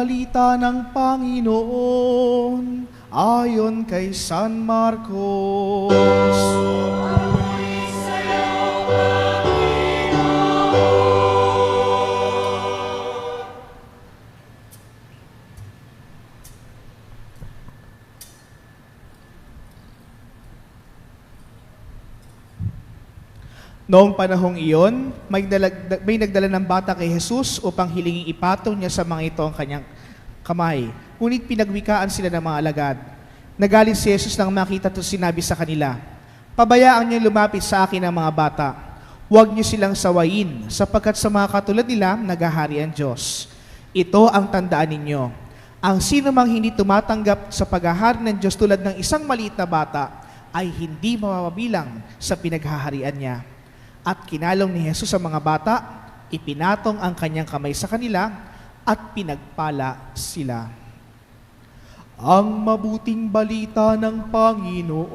balita ng Panginoon ayon kay San Marcos. Noong panahong iyon, may, dalag- may nagdala ng bata kay Jesus upang hilinging ipatong niya sa mga ito ang kanyang kamay. Ngunit pinagwikaan sila ng mga alagad. Nagalit si Jesus nang makita ito sinabi sa kanila, Pabayaan niyo lumapit sa akin ang mga bata. Huwag niyo silang sawayin, sapagkat sa mga katulad nila, nagahari ang Diyos. Ito ang tandaan ninyo. Ang sino mang hindi tumatanggap sa paghahari ng Diyos tulad ng isang maliit na bata, ay hindi mamabilang sa pinaghaharian niya. At kinalong ni Jesus ang mga bata, ipinatong ang kanyang kamay sa kanila, at pinagpala sila. Ang mabuting balita ng Panginoon.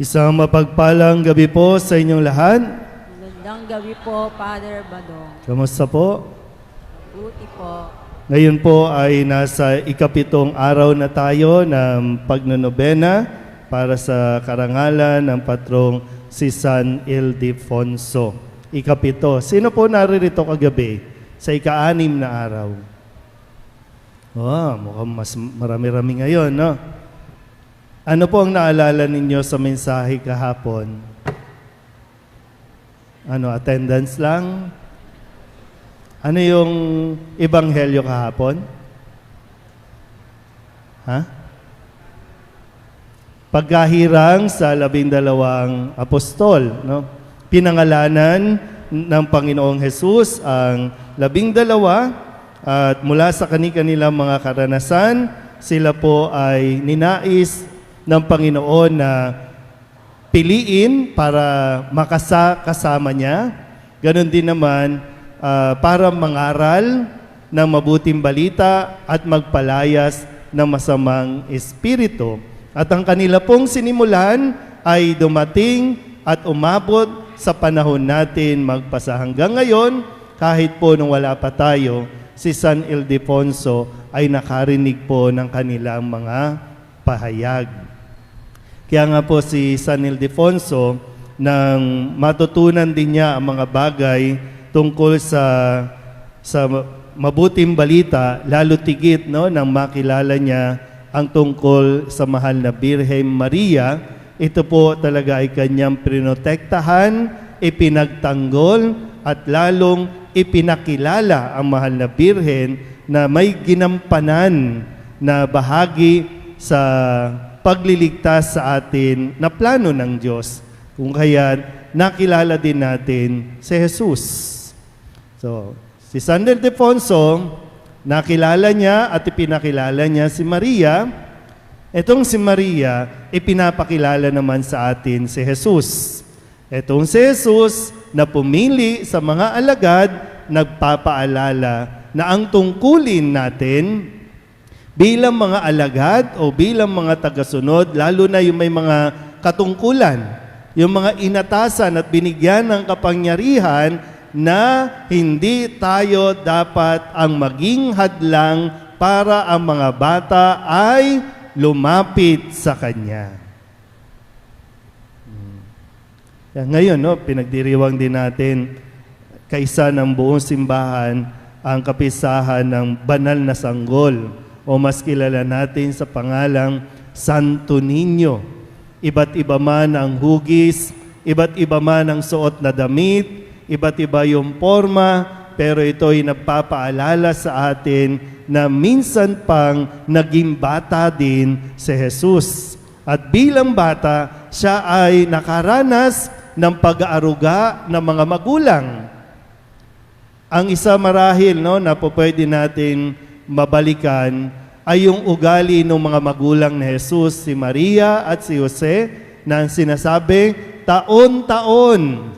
Isang mapagpalang gabi po sa inyong lahat. Magandang gabi po, Father Badong. Kamusta po? Buti po. Ngayon po ay nasa ikapitong araw na tayo ng pagnonobena para sa karangalan ng patrong si San Ildefonso. Ikapito. Sino po naririto kagabi sa ika-anim na araw? Oh, mukhang mas marami-rami ngayon, no? Ano po ang naalala ninyo sa mensahe kahapon? Ano, attendance lang? Ano yung ebanghelyo kahapon? Ha? Pagkahirang sa labing dalawang apostol, no? Pinangalanan ng Panginoong Jesus ang labing dalawa at mula sa kani-kanilang mga karanasan, sila po ay ninais ng Panginoon na piliin para makasa kasama niya. Ganon din naman ah, para mangaral ng mabuting balita at magpalayas ng masamang espiritu. At ang kanila pong sinimulan ay dumating at umabot sa panahon natin magpasa hanggang ngayon, kahit po nung wala pa tayo, si San Ildefonso ay nakarinig po ng kanilang mga pahayag. Kaya nga po si San Ildefonso, nang matutunan din niya ang mga bagay tungkol sa sa mabuting balita, lalo tigit no, nang makilala niya ang tungkol sa mahal na Birhen Maria, ito po talaga ay kanyang prinotektahan, ipinagtanggol, at lalong ipinakilala ang mahal na Birhen na may ginampanan na bahagi sa pagliligtas sa atin na plano ng Diyos. Kung kaya nakilala din natin si Jesus. So, si San Ildefonso, nakilala niya at ipinakilala niya si Maria. Itong si Maria, ipinapakilala naman sa atin si Jesus. Itong si Jesus na pumili sa mga alagad, nagpapaalala na ang tungkulin natin bilang mga alagad o bilang mga tagasunod, lalo na yung may mga katungkulan, yung mga inatasan at binigyan ng kapangyarihan na hindi tayo dapat ang maging hadlang para ang mga bata ay lumapit sa Kanya. Hmm. Kaya ngayon, no, pinagdiriwang din natin kaisa ng buong simbahan ang kapisahan ng banal na sanggol o mas kilala natin sa pangalang Santo Niño. Iba't iba man ang hugis, iba't iba man ang suot na damit, iba't iba yung forma, pero ito ay nagpapaalala sa atin na minsan pang naging bata din si Jesus. At bilang bata, siya ay nakaranas ng pag-aaruga ng mga magulang. Ang isa marahil no, na po pwede natin mabalikan ay yung ugali ng mga magulang ni Jesus, si Maria at si Jose, na sinasabi, taon-taon,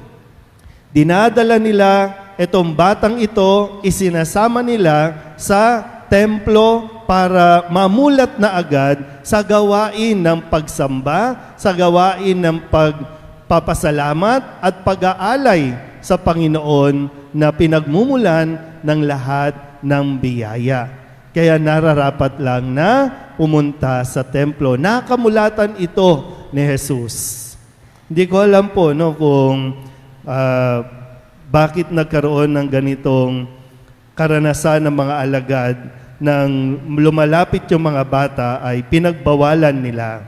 dinadala nila itong batang ito, isinasama nila sa templo para mamulat na agad sa gawain ng pagsamba, sa gawain ng pagpapasalamat at pag-aalay sa Panginoon na pinagmumulan ng lahat ng biyaya. Kaya nararapat lang na pumunta sa templo. Nakamulatan ito ni Jesus. Hindi ko alam po no, kung ah, bakit nagkaroon ng ganitong karanasan ng mga alagad nang lumalapit yung mga bata ay pinagbawalan nila.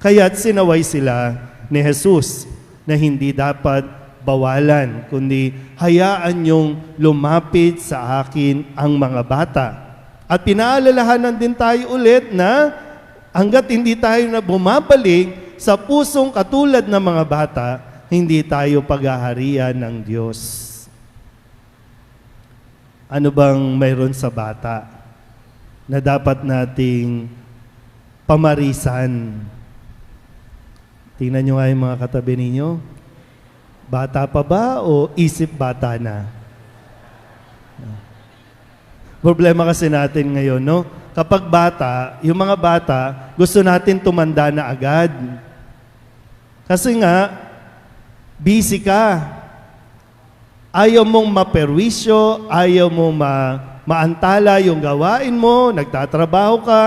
Kaya't sinaway sila ni Jesus na hindi dapat bawalan, kundi hayaan yung lumapit sa akin ang mga bata. At pinaalalahanan din tayo ulit na hanggat hindi tayo na bumabalik sa pusong katulad ng mga bata, hindi tayo paghaharian ng Diyos. Ano bang mayroon sa bata na dapat nating pamarisan? Tingnan nyo nga yung mga katabi ninyo. Bata pa ba o isip bata na? Problema kasi natin ngayon, no? Kapag bata, yung mga bata, gusto natin tumanda na agad. Kasi nga, busy ka. Ayaw mong maperwisyo, ayaw mong ma maantala yung gawain mo, nagtatrabaho ka.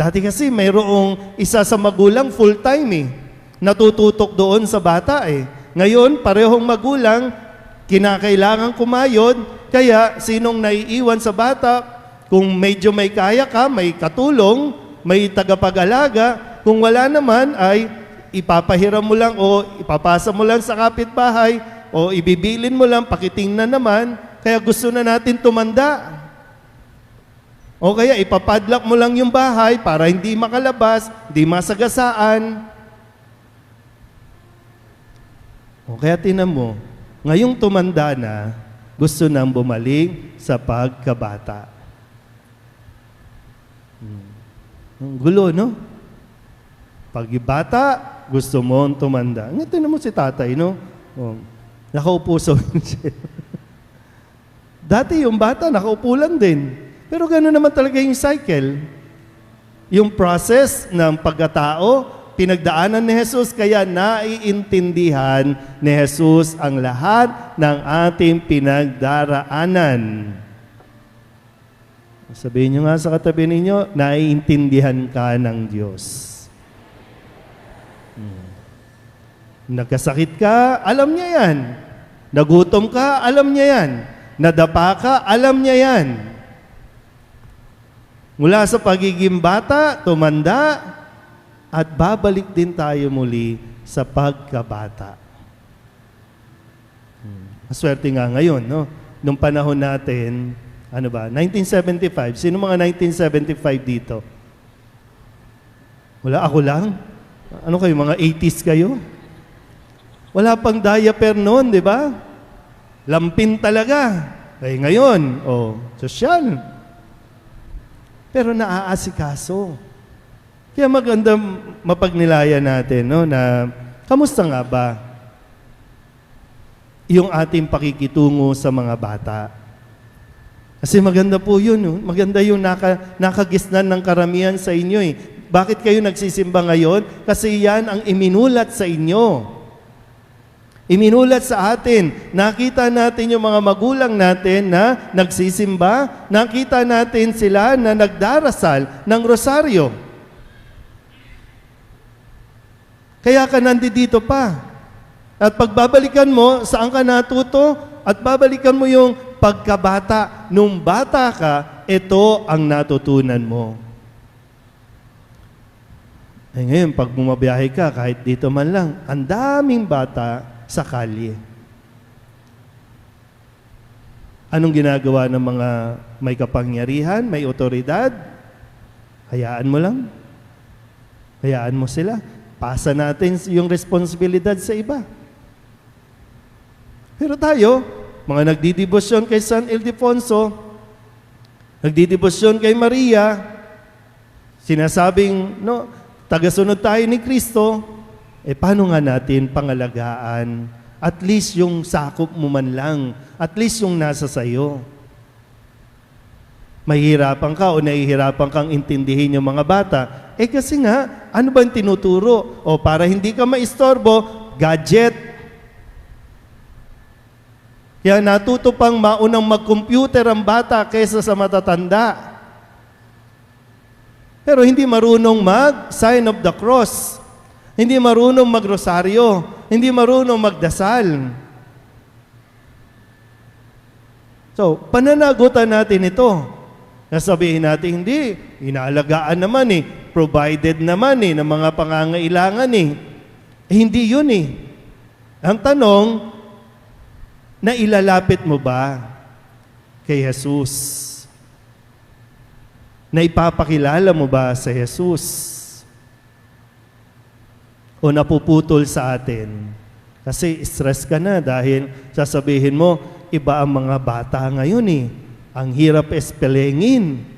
Dati kasi mayroong isa sa magulang full-time eh. Natututok doon sa bata eh. Ngayon, parehong magulang, kinakailangan kumayod, kaya sinong naiiwan sa bata, kung medyo may kaya ka, may katulong, may tagapag-alaga, kung wala naman ay ipapahiram mo lang o ipapasa mo lang sa kapitbahay o ibibilin mo lang, pakitingnan naman, kaya gusto na natin tumanda. O kaya ipapadlock mo lang yung bahay para hindi makalabas, hindi masagasaan. O kaya tinan mo, ngayong tumanda na, gusto nang bumalik sa pagkabata. Hmm. Ang gulo, no? Pag bata, gusto mo tumanda. Nga, tinan mo si tatay, no? O, nakaupo sa wheelchair. Dati yung bata, nakaupo lang din. Pero gano'n naman talaga yung cycle. Yung process ng pagkatao, pinagdaanan ni Jesus, kaya naiintindihan ni Jesus ang lahat ng ating pinagdaraanan. Sabihin nyo nga sa katabi ninyo, naiintindihan ka ng Diyos. Hmm. Nagkasakit ka, alam niya yan. Nagutom ka, alam niya yan. Nadapa ka, alam niya yan. Mula sa pagiging bata, tumanda, at babalik din tayo muli sa pagkabata. Hmm. Maswerte nga ngayon, no? Nung panahon natin, ano ba, 1975. Sino mga 1975 dito? Wala, ako lang. Ano kayo, mga 80s kayo? Wala pang diaper noon, di ba? Lampin talaga. Eh ngayon, oh, sosyal. Pero naaasikaso. Kaya maganda mapagnilayan natin, no, na kamusta nga ba yung ating pakikitungo sa mga bata? Kasi maganda po yun. no? Maganda yung naka, nakagisnan ng karamihan sa inyo. Eh. Bakit kayo nagsisimba ngayon? Kasi yan ang iminulat sa inyo. Iminulat sa atin. Nakita natin yung mga magulang natin na nagsisimba. Nakita natin sila na nagdarasal ng rosaryo. Kaya ka nandito pa. At pagbabalikan mo, saan ka natuto? At babalikan mo yung pagkabata. Nung bata ka, ito ang natutunan mo. Eh ngayon, pag bumabiyahe ka, kahit dito man lang, ang daming bata sa kalye. Anong ginagawa ng mga may kapangyarihan, may otoridad? Hayaan mo lang. Hayaan mo sila. Pasa natin yung responsibilidad sa iba. Pero tayo, mga nagdidibosyon kay San Ildefonso, nagdidibosyon kay Maria, sinasabing, no, tagasunod tayo ni Kristo, eh paano nga natin pangalagaan? At least yung sakop mo man lang, at least yung nasa sayo. Mahihirapan ka o nahihirapan kang intindihin yung mga bata. Eh kasi nga, ano ba yung tinuturo? O para hindi ka maistorbo, gadget, kaya natuto pang maunang mag-computer ang bata kaysa sa matatanda. Pero hindi marunong mag-sign of the cross. Hindi marunong magrosaryo. Hindi marunong magdasal. So, pananagutan natin ito. Nasabihin natin, hindi, inaalagaan naman eh, provided naman eh, ng mga pangangailangan eh. Eh, hindi yun eh. Ang tanong, na ilalapit mo ba kay Jesus? Na ipapakilala mo ba sa Jesus? O napuputol sa atin? Kasi stress ka na dahil sasabihin mo, iba ang mga bata ngayon eh. Ang hirap espelengin.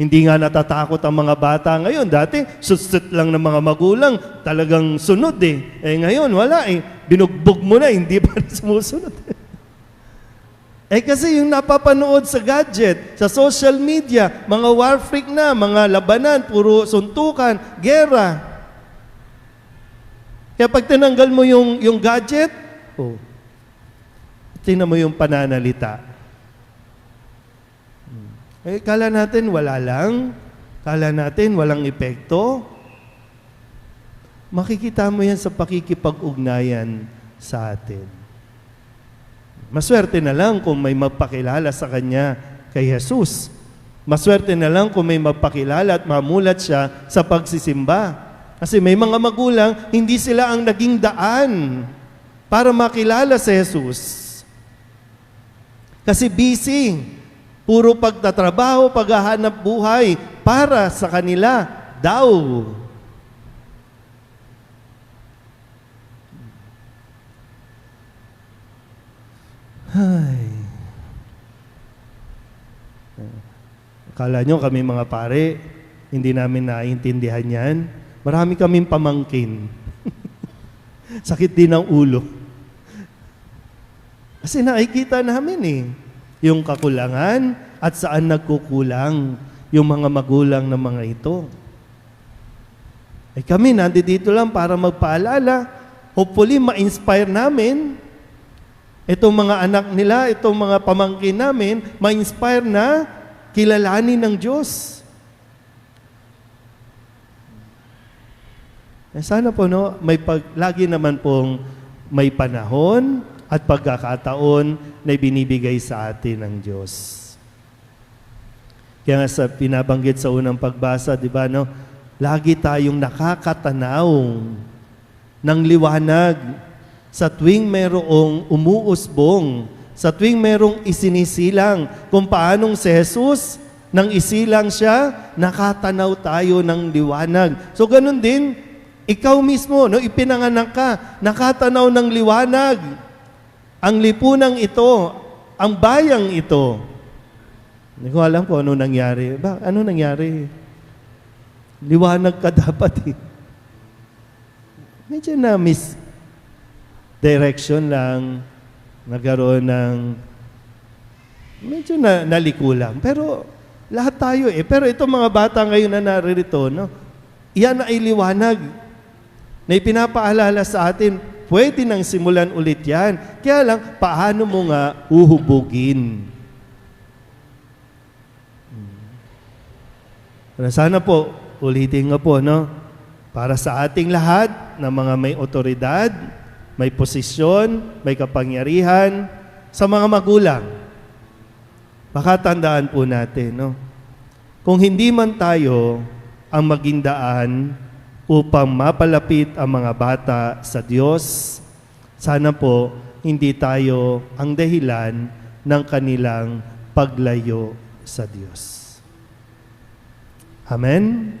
Hindi nga natatakot ang mga bata ngayon. Dati, susut lang ng mga magulang, talagang sunod eh. Eh ngayon, wala eh. Binugbog mo na, hindi pa rin sumusunod. eh kasi yung napapanood sa gadget, sa social media, mga war freak na, mga labanan, puro suntukan, gera. Kaya pag tinanggal mo yung, yung gadget, oh, tingnan mo yung pananalita. Eh, kala natin wala lang. Kala natin walang epekto. Makikita mo yan sa pakikipag-ugnayan sa atin. Maswerte na lang kung may magpakilala sa Kanya kay Jesus. Maswerte na lang kung may magpakilala at mamulat siya sa pagsisimba. Kasi may mga magulang, hindi sila ang naging daan para makilala si Jesus. Kasi busy. Puro pagtatrabaho, paghahanap buhay para sa kanila daw. Ay. Akala nyo kami mga pare, hindi namin naiintindihan yan. Marami kaming pamangkin. Sakit din ang ulo. Kasi nakikita namin eh, yung kakulangan at saan nagkukulang yung mga magulang ng mga ito. Eh kami, nandito lang para magpaalala. Hopefully, ma-inspire namin itong mga anak nila, itong mga pamangkin namin, ma-inspire na kilalanin ng Diyos. Eh, sana po, no, may pag, lagi naman pong may panahon at pagkakataon na binibigay sa atin ng Diyos. Kaya nga sa pinabanggit sa unang pagbasa, di ba, no, lagi tayong nakakatanaw ng liwanag sa tuwing merong umuusbong, sa tuwing merong isinisilang, kung paanong si Jesus, nang isilang siya, nakatanaw tayo ng liwanag. So ganun din, ikaw mismo, no, ipinanganak ka, nakatanaw ng liwanag. Ang lipunang ito, ang bayang ito. Hindi ko alam kung ano nangyari. Ba, ano nangyari? Liwanag ka dapat eh. Medyo na miss direction lang, nagkaroon ng medyo na naliko lang. Pero lahat tayo eh. Pero itong mga bata ngayon na naririto, no, yan ay liwanag na ipinapaalala sa atin, pwede nang simulan ulit yan. Kaya lang, paano mo nga uhubugin? Hmm. Sana po, ulitin nga po, no? Para sa ating lahat na mga may otoridad, may posisyon, may kapangyarihan, sa mga magulang, makatandaan po natin, no? Kung hindi man tayo ang maging daan upang mapalapit ang mga bata sa Diyos, sana po hindi tayo ang dahilan ng kanilang paglayo sa Diyos. Amen?